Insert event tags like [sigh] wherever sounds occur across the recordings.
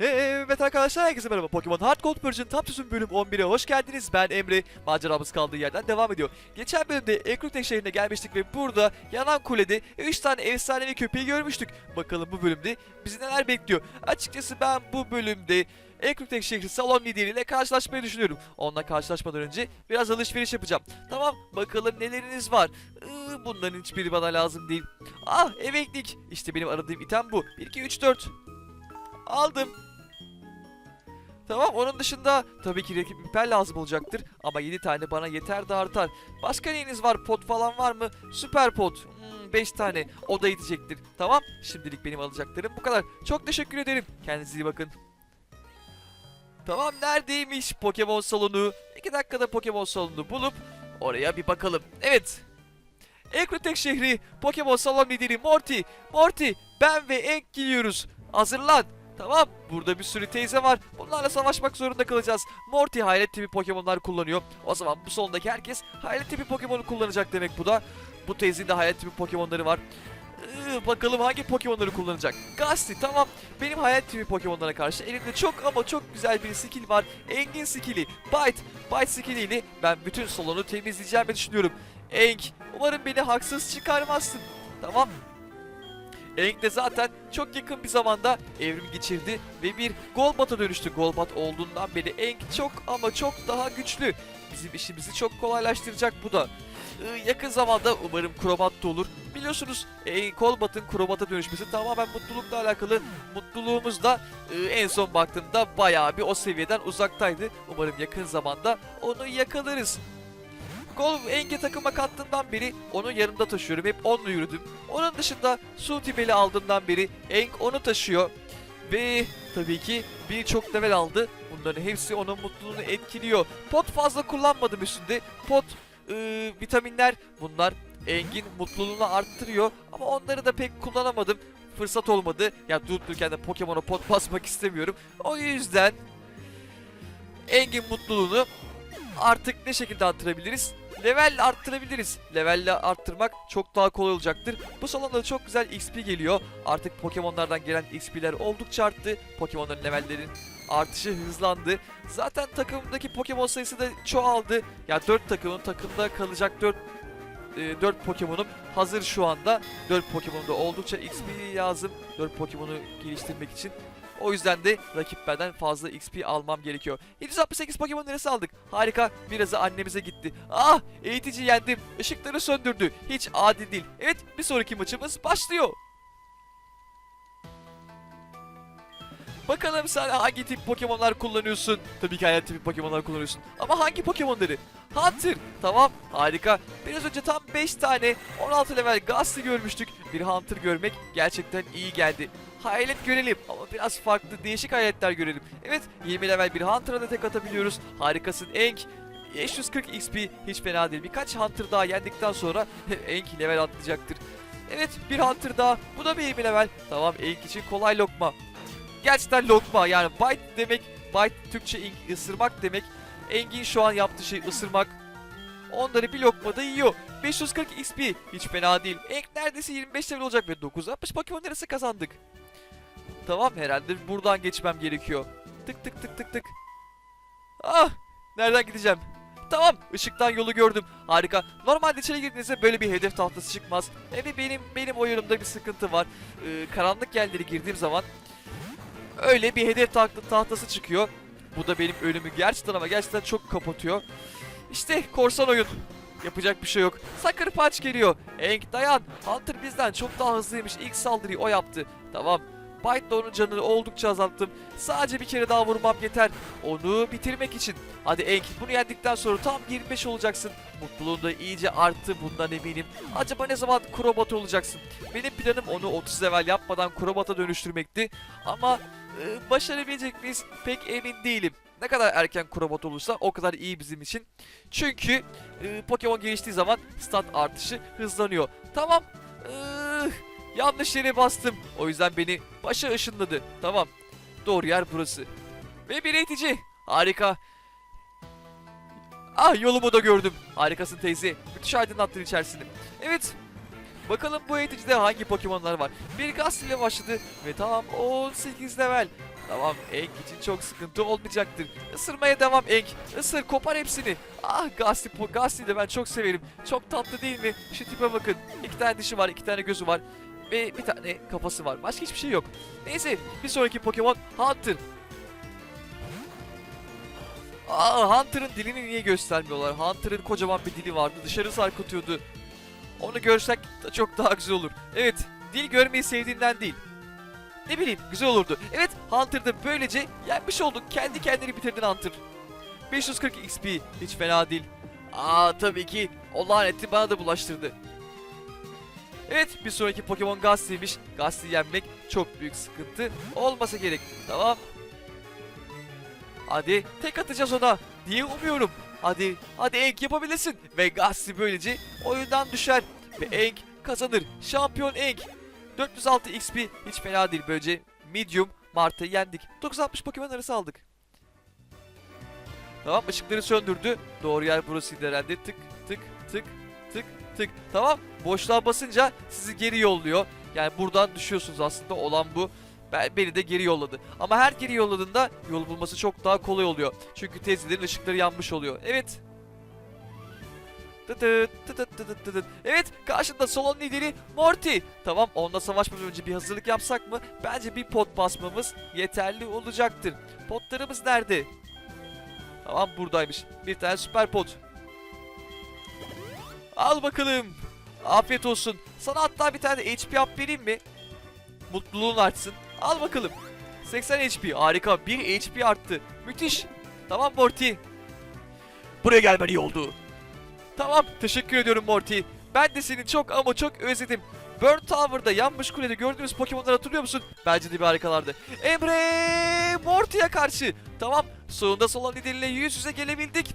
Evet arkadaşlar herkese merhaba Pokemon Hard Gold Version Tüzün bölüm 11'e hoş geldiniz. Ben Emre. Maceramız kaldığı yerden devam ediyor. Geçen bölümde Ekrutek şehrine gelmiştik ve burada yanan kulede 3 tane efsanevi köpeği görmüştük. Bakalım bu bölümde bizi neler bekliyor. Açıkçası ben bu bölümde Ekrutek şehri salon lideriyle karşılaşmayı düşünüyorum. Onunla karşılaşmadan önce biraz alışveriş yapacağım. Tamam bakalım neleriniz var. Iı, bunların hiçbiri bana lazım değil. Ah emeklilik. İşte benim aradığım item bu. 1, 2, 3, 4. Aldım. Tamam onun dışında tabii ki rakip imper lazım olacaktır ama 7 tane bana yeter de artar. Başka neyiniz var? Pot falan var mı? Süper pot. 5 tane. O da yetecektir. Tamam. Şimdilik benim alacaklarım bu kadar. Çok teşekkür ederim. Kendinize iyi bakın. Tamam neredeymiş Pokemon salonu? 2 dakikada Pokemon salonunu bulup oraya bir bakalım. Evet. Ekrotek şehri Pokemon salon lideri Morty. Morty ben ve Enk geliyoruz. Hazırlan. Tamam burada bir sürü teyze var. Bunlarla savaşmak zorunda kalacağız. Morty hayalet tipi Pokemon'lar kullanıyor. O zaman bu salondaki herkes hayalet tipi Pokemon'u kullanacak demek bu da. Bu teyzenin de hayalet tipi Pokemon'ları var. Ee, bakalım hangi Pokemon'ları kullanacak. Gastly tamam. Benim hayalet tipi Pokemon'lara karşı elimde çok ama çok güzel bir skill var. Engin skill'i. Bite. Bite skill'iyle ben bütün salonu temizleyeceğimi düşünüyorum. Eng umarım beni haksız çıkarmazsın. Tamam. Eng de zaten çok yakın bir zamanda evrim geçirdi ve bir Golbat'a dönüştü. Golbat olduğundan beri Eng çok ama çok daha güçlü. Bizim işimizi çok kolaylaştıracak bu da. Ee, yakın zamanda umarım Crobat da olur. Biliyorsunuz e, Golbat'ın Crobat'a dönüşmesi tamamen mutlulukla alakalı. Mutluluğumuz da e, en son baktığımda bayağı bir o seviyeden uzaktaydı. Umarım yakın zamanda onu yakalarız. Gol Enge takıma kattığımdan beri onu yanımda taşıyorum. Hep onunla yürüdüm. Onun dışında Sultibel'i aldığımdan beri Eng onu taşıyor. Ve tabii ki birçok level aldı. Bunların hepsi onun mutluluğunu etkiliyor. Pot fazla kullanmadım üstünde. Pot ıı, vitaminler bunlar Engin mutluluğunu arttırıyor. Ama onları da pek kullanamadım. Fırsat olmadı. Ya durup dururken de Pokemon'a pot [laughs] basmak istemiyorum. O yüzden Engin mutluluğunu artık ne şekilde arttırabiliriz? Level arttırabiliriz. Levelle arttırmak çok daha kolay olacaktır. Bu salonda çok güzel XP geliyor. Artık Pokemon'lardan gelen XP'ler oldukça arttı. Pokemon'ların levellerin artışı hızlandı. Zaten takımdaki Pokemon sayısı da çoğaldı. Ya 4 takımın takımda kalacak 4 4 Pokemon'um hazır şu anda. 4 Pokemon'da oldukça XP lazım. 4 Pokemon'u geliştirmek için. O yüzden de rakiplerden fazla XP almam gerekiyor. 768 Pokemon neresi aldık? Harika. Birazı annemize gitti. Ah! Eğitici yendim. Işıkları söndürdü. Hiç adil değil. Evet bir sonraki maçımız başlıyor. Bakalım sen hangi tip Pokemon'lar kullanıyorsun? Tabii ki hayat tipi Pokemon'lar kullanıyorsun. Ama hangi Pokemon'ları? Hunter. Tamam harika. Biraz önce tam 5 tane 16 level Gastly görmüştük. Bir Hunter görmek gerçekten iyi geldi. Hayalet görelim ama biraz farklı değişik hayaletler görelim. Evet 20 level bir Hunter'a da tek atabiliyoruz. Harikasın Enk. 540 XP hiç fena değil. Birkaç Hunter daha yendikten sonra [laughs] Enk level atlayacaktır. Evet bir Hunter daha. Bu da bir 20 level. Tamam Enk için kolay lokma. Gerçekten lokma yani bite demek bite Türkçe ing- ısırmak demek. Engin şu an yaptığı şey ısırmak. Onları bir lokmada yiyor. 540 XP hiç fena değil. Enk neredeyse 25 level olacak ve 960 Pokemon neresi kazandık. Tamam herhalde buradan geçmem gerekiyor. Tık tık tık tık tık. Ah! Nereden gideceğim? Tamam, ışıktan yolu gördüm. Harika. Normalde içeri girdiğinizde böyle bir hedef tahtası çıkmaz. Evet benim benim oyunumda bir sıkıntı var. Ee, karanlık yerleri girdiğim zaman öyle bir hedef taht- tahtası çıkıyor. Bu da benim önümü gerçekten ama gerçekten çok kapatıyor. İşte korsan oyun. Yapacak bir şey yok. Sucker Punch geliyor. Enk dayan. Hunter bizden çok daha hızlıymış. İlk saldırıyı o yaptı. Tamam. Bite onun canını oldukça azalttım. Sadece bir kere daha vurmam yeter. Onu bitirmek için. Hadi Enk bunu yendikten sonra tam 25 olacaksın. Mutluluğun da iyice arttı bundan eminim. Acaba ne zaman Crobat olacaksın? Benim planım onu 30 level yapmadan Crobat'a dönüştürmekti. Ama e, başarabilecek miyiz pek emin değilim. Ne kadar erken Crobat olursa o kadar iyi bizim için. Çünkü e, Pokemon geliştiği zaman stat artışı hızlanıyor. Tamam. Iıı, yanlış yere bastım. O yüzden beni başa ışınladı. Tamam. Doğru yer burası. Ve bir eğitici. Harika. Ah yolumu da gördüm. Harikasın teyze. Müthiş aydınlattın içerisini. Evet. Bakalım bu eğiticide hangi Pokemon'lar var. Bir Gastly ile başladı ve tamam 18 level. Tamam Enk için çok sıkıntı olmayacaktır. Isırmaya devam Enk. Isır kopar hepsini. Ah Gastly, Gastly'yi de ben çok severim. Çok tatlı değil mi? Şu tipe bakın. İki tane dişi var, iki tane gözü var. Ve bir tane kafası var. Başka hiçbir şey yok. Neyse bir sonraki Pokemon Hunter. Aa Hunter'ın dilini niye göstermiyorlar? Hunter'ın kocaman bir dili vardı. Dışarı sarkıtıyordu. Onu görsek da çok daha güzel olur. Evet, dil görmeyi sevdiğinden değil. Ne bileyim, güzel olurdu. Evet, Hunter'da böylece yenmiş olduk. Kendi kendini bitirdin Hunter. 540 XP, hiç fena değil. Aa tabii ki o laneti bana da bulaştırdı. Evet, bir sonraki Pokemon Gastly'ymiş. Gastly yenmek çok büyük sıkıntı olmasa gerek. Tamam. Hadi tek atacağız ona diye umuyorum. Hadi, hadi Enk yapabilirsin. Ve Gastly böylece oyundan düşer. Ve Enk kazanır. Şampiyon Enk. 406 XP hiç fena değil böylece. Medium Mart'ı yendik. 960 Pokemon arası aldık. Tamam ışıkları söndürdü. Doğru yer burasıydı herhalde. Tık tık tık tık tık. Tamam boşluğa basınca sizi geri yolluyor. Yani buradan düşüyorsunuz aslında olan bu. Ben, beni de geri yolladı. Ama her geri yolladığında yol bulması çok daha kolay oluyor. Çünkü teyzelerin ışıkları yanmış oluyor. Evet. Evet karşında salon lideri Morty. Tamam onunla savaşmadan önce bir hazırlık yapsak mı? Bence bir pot basmamız yeterli olacaktır. Potlarımız nerede? Tamam buradaymış. Bir tane süper pot. Al bakalım. Afiyet olsun. Sana hatta bir tane HP up vereyim mi? Mutluluğun artsın. Al bakalım. 80 HP. Harika. 1 HP arttı. Müthiş. Tamam Morty. Buraya gelmen iyi oldu. Tamam. Teşekkür ediyorum Morty. Ben de seni çok ama çok özledim. Burn Tower'da yanmış kulede gördüğümüz Pokemon'ları hatırlıyor musun? Bence de bir harikalardı. Emre! Morty'ye karşı. Tamam. Sonunda Solon lideriyle yüz yüze gelebildik.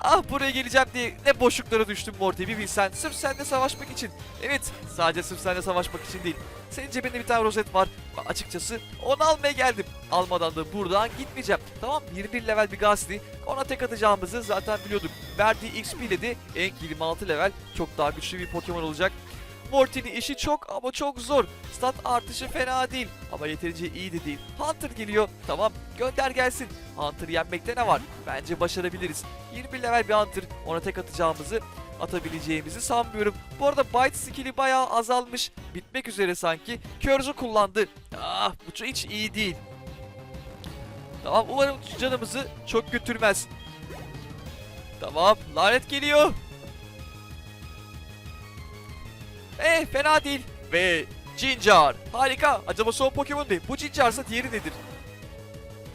Ah buraya geleceğim diye ne boşluklara düştüm Morty bir bilsen. Sırf seninle savaşmak için. Evet sadece sırf seninle savaşmak için değil. Senin cebinde bir tane rozet var. Açıkçası onu almaya geldim. Almadan da buradan gitmeyeceğim. Tamam 21 level bir Gastly. Ona tek atacağımızı zaten biliyorduk. Verdiği XP ile de Enk 26 level çok daha güçlü bir Pokemon olacak. Morty'nin işi çok ama çok zor. Stat artışı fena değil ama yeterince iyi de değil. Hunter geliyor. Tamam gönder gelsin. Hunter yenmekte ne var? Bence başarabiliriz. 20 level bir Hunter ona tek atacağımızı atabileceğimizi sanmıyorum. Bu arada Bite skill'i bayağı azalmış. Bitmek üzere sanki. Curse'u kullandı. Ah bu hiç iyi değil. Tamam umarım canımızı çok götürmez. Tamam lanet geliyor. Eh fena değil. Ve Jinjar. Harika. Acaba son Pokemon ne? Bu Jinjar'sa diğeri nedir?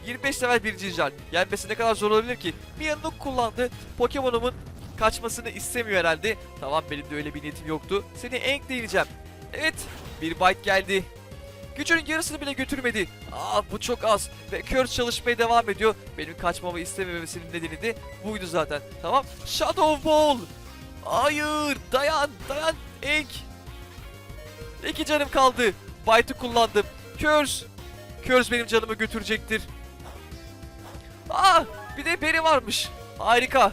25 level bir Jinjar. Yenmesi ne kadar zor olabilir ki? Miyanuk kullandı. Pokemon'umun kaçmasını istemiyor herhalde. Tamam benim de öyle bir niyetim yoktu. Seni Enk deneyeceğim. Evet. Bir bite geldi. Gücünün yarısını bile götürmedi. Aa bu çok az. Ve Curse çalışmaya devam ediyor. Benim kaçmamı istememesinin nedeni de buydu zaten. Tamam. Shadow Ball. Hayır. Dayan. Dayan. Enk. İki canım kaldı. Bite'ı kullandım. Curse. Curse benim canımı götürecektir. Aa, bir de beri varmış. Harika.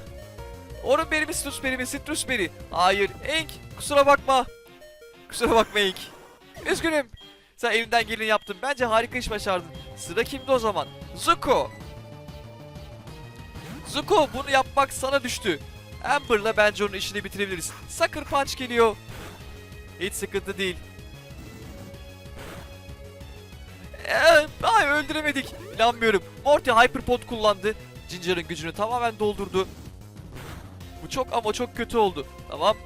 Onun beri mi Citrus beri mi? Citrus beri. Hayır. Enk. Kusura bakma. Kusura bakma Enk. Üzgünüm. Sen elinden geleni yaptın. Bence harika iş başardın. Sıra kimde o zaman? Zuko. Zuko bunu yapmak sana düştü. Amber'la bence onun işini bitirebiliriz. Sucker Punch geliyor. Hiç sıkıntı değil. Ee, ay öldüremedik. İnanmıyorum. Morty Hyperpod kullandı. Ginger'ın gücünü tamamen doldurdu. Bu çok ama çok kötü oldu. Tamam.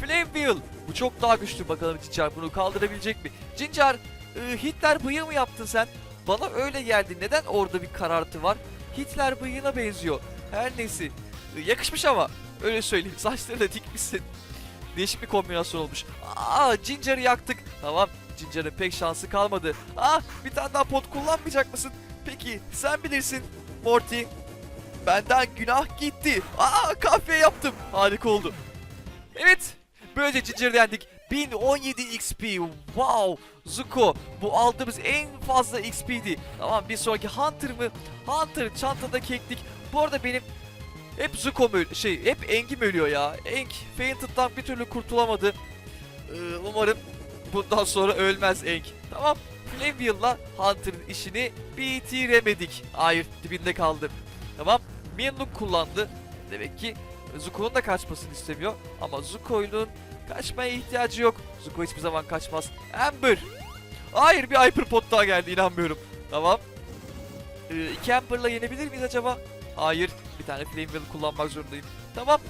Flame Wheel. Bu çok daha güçlü. Bakalım Ginger bunu kaldırabilecek mi? Ginger, e, Hitler bıyığı mı yaptın sen? Bana öyle geldi. Neden orada bir karartı var? Hitler bıyığına benziyor. Her neyse. E, yakışmış ama. Öyle söyleyeyim. [laughs] Saçları da dikmişsin. Değişik bir kombinasyon olmuş. Aa Ginger'ı yaktık. Tamam. Ginger'ın pek şansı kalmadı. Ah bir tane daha pot kullanmayacak mısın? Peki sen bilirsin Morty. Benden günah gitti. Aa kahve yaptım. Harika oldu. Evet. Böylece Ginger'ı yendik. 1017 XP. Wow. Zuko. Bu aldığımız en fazla XP'di. Tamam bir sonraki Hunter mı? Hunter çantada keklik. Bu arada benim Hep Zuko mu şey hep Eng'im ölüyor ya. Eng Fainted'dan bir türlü kurtulamadı. Ee, umarım bundan sonra ölmez Eng. Tamam. Flamewheel'la Hunter'ın işini bitiremedik. Hayır dibinde kaldı. Tamam. Mienlook kullandı. Demek ki Zuko'nun da kaçmasını istemiyor. Ama Zuko'nun kaçmaya ihtiyacı yok. Zuko hiçbir zaman kaçmaz. Amber. Hayır bir Hyperpod daha geldi inanmıyorum. Tamam. Ee, iki Amber'la yenebilir miyiz acaba? Hayır. Bir tane Flame Wheel kullanmak zorundayım. Tamam.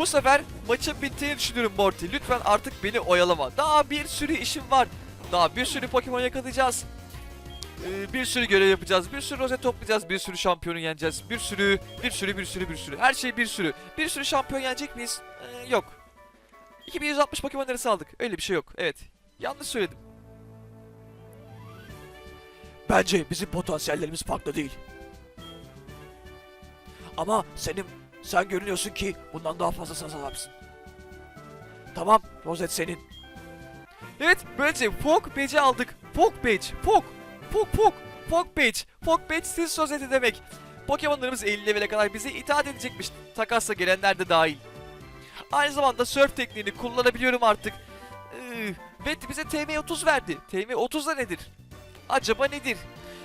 Bu sefer maçın bittiğini düşünüyorum Morty. Lütfen artık beni oyalama. Daha bir sürü işim var. Daha bir sürü Pokemon yakalayacağız. Ee, bir sürü görev yapacağız. Bir sürü rozet toplayacağız. Bir sürü şampiyonu yeneceğiz. Bir sürü, bir sürü, bir sürü, bir sürü. Her şey bir sürü. Bir sürü şampiyon yenecek miyiz? Ee, yok. 2160 Pokemon arası aldık. Öyle bir şey yok. Evet. Yanlış söyledim. Bence bizim potansiyellerimiz farklı değil. Ama senin sen görünüyorsun ki bundan daha fazlasına sahipsin. Tamam, rozet senin. Evet böylece Fog Badge'i aldık. Fog Badge. Fog. Fog Fog. Fog Badge. Fog Badge sil sözeti demek. Pokemonlarımız 50 level'e kadar bize itaat edecekmiş. Takasla gelenler de dahil. Aynı zamanda surf tekniğini kullanabiliyorum artık. Ee, bize TM30 verdi. TM30 da nedir? Acaba nedir?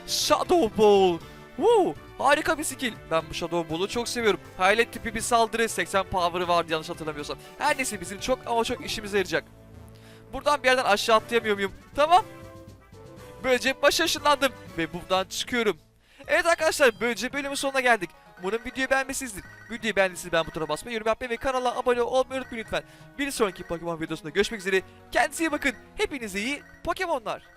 Shadow Ball. Woo, harika bir skill. Ben bu Shadow Ball'u çok seviyorum. Hayalet tipi bir saldırı. 80 power'ı vardı yanlış hatırlamıyorsam. Her neyse bizim çok ama çok işimize yarayacak. Buradan bir yerden aşağı atlayamıyor muyum? Tamam. Böylece başa ışınlandım ve buradan çıkıyorum. Evet arkadaşlar böylece bölümün sonuna geldik. Umarım videoyu beğenmişsinizdir. Videoyu beğendiyseniz ben butona basmayı, yorum yapmayı ve kanala abone olmayı unutmayın lütfen. Bir sonraki Pokemon videosunda görüşmek üzere. Kendinize iyi bakın. Hepinize iyi Pokemonlar.